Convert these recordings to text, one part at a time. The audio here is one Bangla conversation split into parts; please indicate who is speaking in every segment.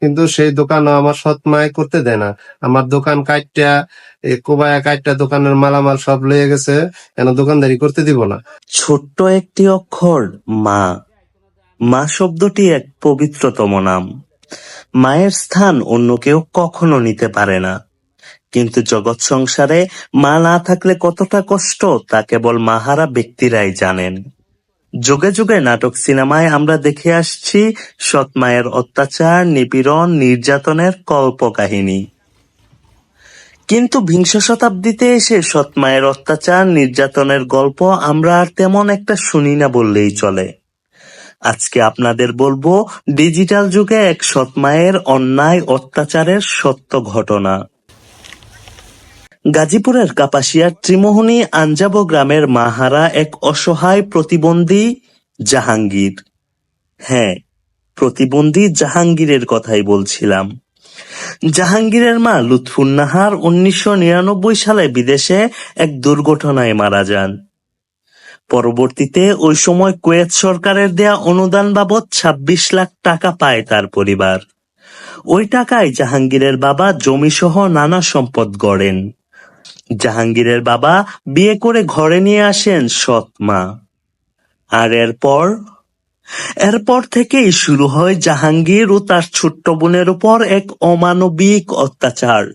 Speaker 1: কিন্তু সেই দোকানও আমার সৎ মায় করতে দেয় না। আমার দোকান কাইটটা কোবায়া কাইটটা দোকানের মালামাল সব লয়ে গেছে, কেন দোকানদারি করতে দিব না?
Speaker 2: ছোট্ট একটি অক্ষর, মা। মা শব্দটি এক পবিত্রতম নাম। মায়ের স্থান অন্য কেউ কখনো নিতে পারে না। কিন্তু জগৎ সংসারে মা না থাকলে কতটা কষ্ট, তা কেবল মাহারা ব্যক্তিরাই জানেন। যুগে যুগে নাটক সিনেমায় আমরা দেখে আসছি সৎ মায়ের অত্যাচার, নিপীড়ন, নির্যাতনের কল্পকাহিনী। কিন্তু বিংশ শতাব্দীতে এসে সৎ মায়ের অত্যাচার, নির্যাতনের গল্প আমরা আর তেমন একটা শুনি না বললেই চলে। আজকে আপনাদের বলব, ডিজিটাল যুগে এক সৎ মায়ের অন্যায় অত্যাচারের সত্য ঘটনা। গাজীপুরের কাপাসিয়ার ত্রিমোহনী আঞ্জাব গ্রামের মাহারা এক অসহায় প্রতিবন্ধী জাহাঙ্গীর। হ্যাঁ প্রতিবন্ধী জাহাঙ্গীরের কথাই বলছিলাম। জাহাঙ্গীরের মা লুৎফুন্নাহার উনিশশো নিরানব্বই সালে বিদেশে এক দুর্ঘটনায় মারা যান। পরবর্তীতে ওই সময় কুয়েত সরকারের দেয়া অনুদান বাবদ ছাব্বিশ লাখ টাকা পায় তার পরিবার। ওই টাকায় জাহাঙ্গীরের বাবা জমিসহ নানা সম্পদ গড়েন। জাহাঙ্গীরের বাবা বিয়ে করে ঘরে নিয়ে আসেন সৎ মা। আর এরপর? এরপর থেকেই শুরু হয় জাহাঙ্গীর ও তার ছোট্ট বোনের উপর এক অমানবিক অত্যাচার।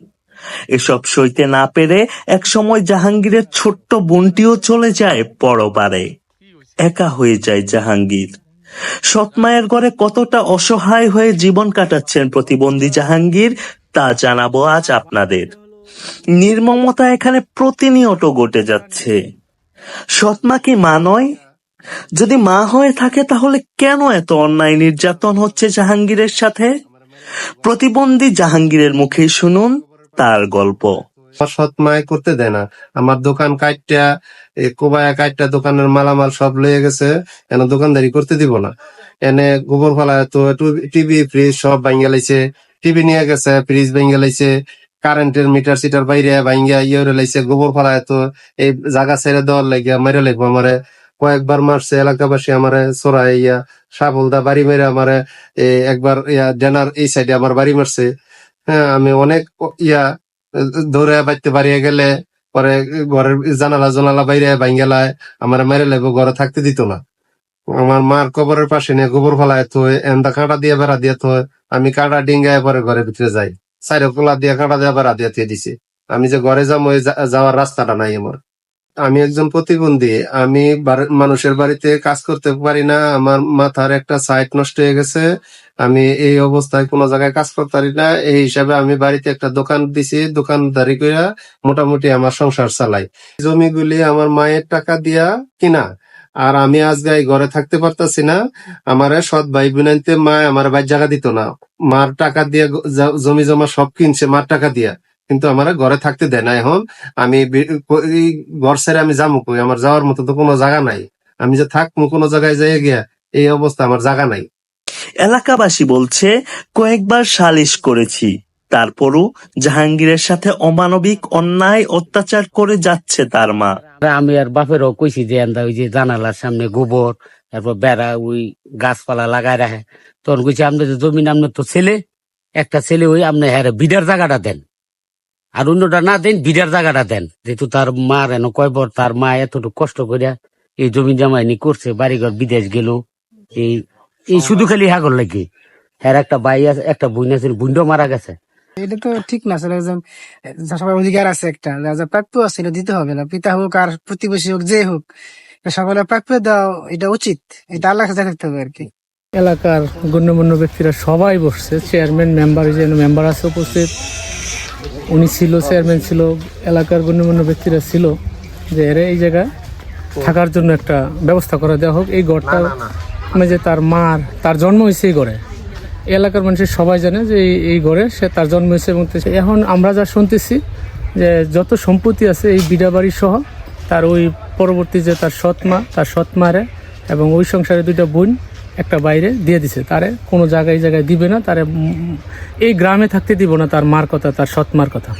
Speaker 2: এসব সইতে না পেরে একসময় জাহাঙ্গীরের ছোট্ট বোনটিও চলে যায় পরবারে। একা হয়ে যায় জাহাঙ্গীর। সৎমায়ের ঘরে কতটা অসহায় হয়ে জীবন কাটাচ্ছেন প্রতিবন্ধী জাহাঙ্গীর, তা জানাব আজ আপনাদের। নির্মমতা এখানে প্রতিনিয়ত ঘটে যাচ্ছে। সৎমা কি মা নয়? যদি মা হয়ে থাকে তাহলে কেন এত অন্যায় নির্যাতন হচ্ছে জাহাঙ্গীরের সাথে? প্রতিবন্ধী জাহাঙ্গীরের মুখে শুনুন তার গল্প।
Speaker 1: সৎ মায় করতে দেয় না। আমার দোকান কাইটটা কোবায়া কাইটটা দোকানের মালামাল সব লয়ে গেছে। কেন দোকানদারি করতে দিব না। এনে গোবর ফেলা তো টিভি, ফ্রিজ সব ভাঙ্গা লাইছে। টিভি নিয়ে গেছে, ফ্রিজ ভাঙ্গা লাইছে। কারেন্টের মিটার সিটার বাইরে ভাঙ্গা ইয়ে লাইছে, গোবর ফেলা তো এই জায়গা ছেড়ে দেওয়ার লাগিয়া মেরে লাগবো আমারে। কয়েকবার মারছে এলাকাবাসী আমারে চড়াই ইয়া সাবলদা বাড়ি মেরে আমারে একবার ইয়া ডেনার এই সাইডে আমার বাড়ি মারছে। হ্যাঁ আমি অনেক ইয়া দৌড়ে বাইতে বাড়িয়ে গেলে পরে ঘরের জানালা জানালা বাইরে ভাঙ্গেলায় আমার মেরে লাগবো, ঘরে থাকতে দিত না। আমার মার কবরের পাশে নিয়ে গোবর ফেলায় তো এন্দা কাঁটা দিয়ে বেড়া দিয়ে তো, আমি কাঁটা ডিঙ্গায় পরে ঘরের ভিতরে যাই। দিয়ে দিয়ে দিছি। আমি যে ঘরে যাব যাওয়ার রাস্তাটা নাই আমার। আমি একজন প্রতিবন্ধী, আমি মানুষের বাড়িতে কাজ করতে পারি না, আমার মাথার একটা সাইট নষ্ট হয়ে গেছে, আমি এই অবস্থায় কোনো জায়গায় কাজ করতে পারি না, এই হিসাবে আমি বাড়িতে একটা দোকান দিছি, দোকানদারি করে মোটামুটি আমার সংসার চালাই। জমিগুলি আমার মায়ের টাকা দিয়া কিনা আর আমি আজকে এই ঘরে থাকতে পারতাছি না। আমার সৎ ভাই বোনাইতে মা আমার ভাই জায়গা দিত না। মার টাকা দিয়ে জমি জমা সব কিনছে মার টাকা দিয়া। কিন্তু আমার ঘরে থাকতে দেয় না। এখন আমি ঘর ছেড়ে আমি যাব কই? আমার যাওয়ার মতো তো কোনো জায়গা নাই। আমি যে থাকব কোনো জায়গায় যাই গিয়া, এই অবস্থা আমার জায়গা নাই।
Speaker 2: এলাকাবাসী বলছে, কয়েকবার সালিশ করেছি। তারপরও জাহাঙ্গীরের সাথে অমানবিক অন্যায় অত্যাচার করে যাচ্ছে তার মা।
Speaker 3: আমি আর বাপেরও কইছি যে ওই যে জানালার সামনে গোবর, তারপর বেড়া ওই গাছপালা লাগাই রাখে। তখন কইছি আপনার জমিন আপনার তো ছেলে। একটা ছেলে ওই আপনি হ্যাঁ বিডার জায়গাটা দেন। আর অন্যটা না দেন বিডার জায়গাটা দেন। যেহেতু তার মা এন কয়বার তার মা এতটুকু কষ্ট করিয়া এই জমি জামাইনি করছে, বাড়িঘর বিদেশ গেল। এই এই শুধু খালি হাগর লাগে হ্যাঁ একটা ভাই আছে, একটা বোন আছে বোনটাও মারা গেছে।
Speaker 4: এটা তো ঠিক না আসলে একজন সবার অধিকার আছে একটা যা যা প্রাপ্য আছে এটা দিতে হবে না পিতা হোক আর প্রতিবেশী হোক যে হোক এটা সকলের প্রাপ্য দেওয়া এটা উচিত এটা আল্লাহ কাছে থাকতে হবে আর কি।
Speaker 5: এলাকার গণ্যমান্য ব্যক্তিরা সবাই বসছে চেয়ারম্যান মেম্বার যে মেম্বার আছে উপস্থিত উনি ছিল চেয়ারম্যান ছিল এলাকার গণ্যমান্য ব্যক্তিরা ছিল যে এর এই জায়গায় থাকার জন্য একটা ব্যবস্থা করে দেওয়া হোক এই ঘরটা মানে যে তার মার তার জন্ম হয়েছে এই এই এলাকার মানুষের সবাই জানে যে এই- ঘরে সে তার জন্ম হয়েছে এবং এখন আমরা যা শুনতেছি যে যত সম্পত্তি আছে এই বিডাবাড়ি সহ তার ওই পরবর্তী যে তার সৎ মা তার সৎ মারে এবং ওই সংসারে দুইটা বোন একটা বাইরে দিয়ে দিছে। তারে কোনো জায়গায় এই জায়গায় দিবে না তারে এই গ্রামে থাকতে দিব না তার মার কথা তার সৎ মার কথা।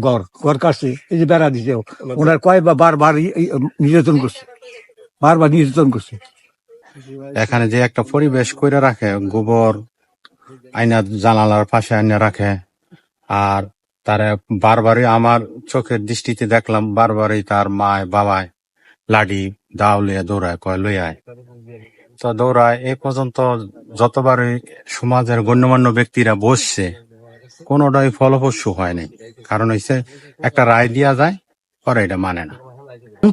Speaker 6: ঘর ঘর কাটছে এই যে বেড়া দিছে ওনার কয়েকবার বারবার নির্যাতন করছে। বারবার নির্যাতন করছে।
Speaker 7: এখানে যে একটা পরিবেশ কইরা রাখে গোবর আয়না জানালার পাশে আয়না রাখে। আর তারা বারবারই আমার চোখের দৃষ্টিতে দেখলাম, বারবারই তার মায়, বাবায় লাডি দাও লইয়া দৌড়ায়, কয় লইয়ায় তো দৌড়ায়, এ পর্যন্ত যতবারই সমাজের গণ্যমান্য ব্যক্তিরা বসছে, কোনোটাই ফলপ্রসূ হয়নি কারণ হইছে, একটা রায় দিয়া যায়, পরে এটা মানে না।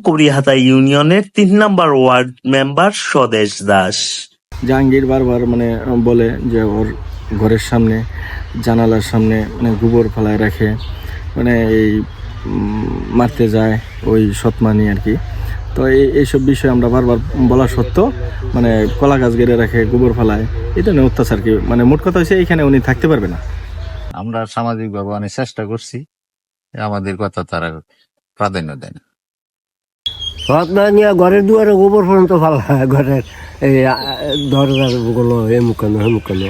Speaker 2: করিহাতা ইউনিয়নের তিন নাম্বার ওয়ার্ড মেম্বার স্বদেশ দাস।
Speaker 8: জাহাঙ্গীর বারবার মানে বলে যে ওর ঘরের সামনে, জানালার সামনে মানে গোবর ফেলায় রাখে মানে এই মারতে যায়, ওই সৎমানি আর কি। তো এই, এইসব বিষয়ে আমরা বারবার বলা সত্ত্বেও মানে কলা গাছ গেড়ে রাখে, গোবর ফেলায়, এই ধরনের অত্যাচার কি মানে মোট কথা হচ্ছে এইখানে উনি থাকতে পারবে না।
Speaker 9: আমরা সামাজিকভাবে অনেক চেষ্টা করছি, আমাদের কথা তারা প্রাধান্য দেয় না।
Speaker 10: ঘটনা নিয়ে ঘরের দুয়ারে গোবর পর্যন্ত ফালা ঘরের এই দরজারগুলো এমুকানো হেমুকানো